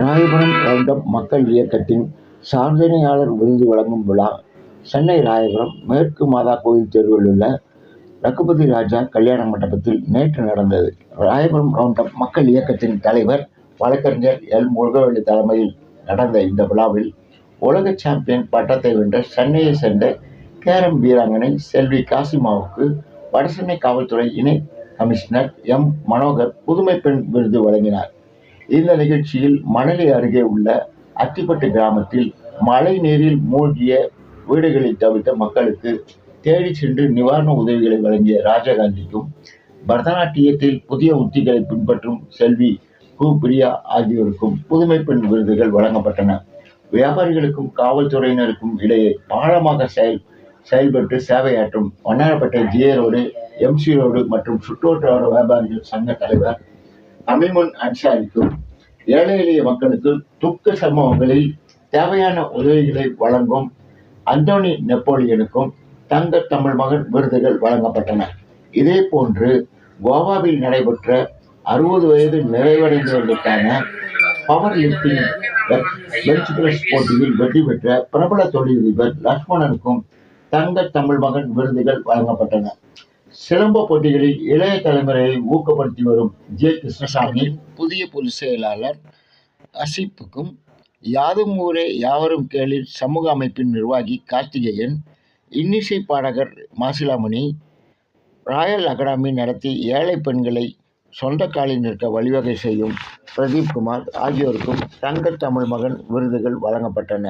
Royapuram roundup மக்கள் இயக்கத்தின் சாதனையாளர் விருது வழங்கும் விழா சென்னை ராயபுரம் மேற்கு மாதா கோயில் தெருவில் உள்ள ரகுபதி ராஜா கல்யாண மண்டபத்தில் நேற்று நடந்தது. ராயபுரம் ரவுண்டப் மக்கள் இயக்கத்தின் தலைவர் வழக்கறிஞர் எல். முருகவள்ளி தலைமையில் நடந்த இந்த விழாவில் உலக சாம்பியன் பட்டத்தை வென்ற சென்னையை சேர்ந்த கேரம் வீராங்கனை செல்வி காசிமாவுக்கு வடசென்னை காவல்துறை இணை கமிஷனர் எம். மனோகர் புதுமை பெண் விருது வழங்கினார். இந்த நிகழ்ச்சியில் மணலி அருகே உள்ள அத்திப்பட்டு கிராமத்தில் மழை நீரில் மூழ்கிய வீடுகளை தவிர்த்த மக்களுக்கு தேடி சென்று நிவாரண உதவிகளை வழங்கிய ராஜகாந்திக்கும், பரதநாட்டியத்தில் புதிய உத்திகளை பின்பற்றும் செல்வி கு. பிரியா ஆகியோருக்கும் புதுமை பெண் விருதுகள் வழங்கப்பட்டன. வியாபாரிகளுக்கும் காவல்துறையினருக்கும் இடையே பாலமாக செயல் செயல்பட்டு சேவையாற்றும் வண்ணாரப்பட்ட ஜி. ரோடு, எம்சி ரோடு மற்றும் சுற்றுவட்டார வியாபாரிகள் சங்க தலைவர் அமீமுன் அன்சாரிக்கும், ஏழை எளிய மக்களுக்கு துக்க சம்பவங்களில் தேவையான உதவிகளை வழங்கும் அந்தோனி நெப்போலியனுக்கும் தங்க தமிழ் மகன் விருதுகள் வழங்கப்பட்டன. இதே போன்று கோவாவில் நடைபெற்ற அறுபது வயது நிறைவடைந்தவர்களுக்கான பவர் லிப்டிங் பெஞ்ச் பிரஸ் போட்டியில் வெற்றி பெற்ற பிரபல தொழிலதிபர் லக்ஷ்மணனுக்கும் தங்க தமிழ் மகன் விருதுகள் வழங்கப்பட்டன. சிலம்ப போட்டிகளில் இளைய தலைமுறையை ஊக்கப்படுத்தி வரும் ஜே கிருஷ்ணசாமி, புதிய பொதுச் செயலாளர் அசிப்புக்கும் யாதும் ஊரே யாவரும் கேளீர் சமூக அமைப்பின் நிர்வாகி கார்த்திகேயன், இன்னிசை பாடகர் மாசிலாமணி, ராயல் அகாடமி நடத்தி ஏழை பெண்களை சொந்த காலில் நிற்க வழிவகை செய்யும் பிரதீப் குமார் ஆகியோருக்கும் தங்க தமிழ் மகன் விருதுகள் வழங்கப்பட்டன.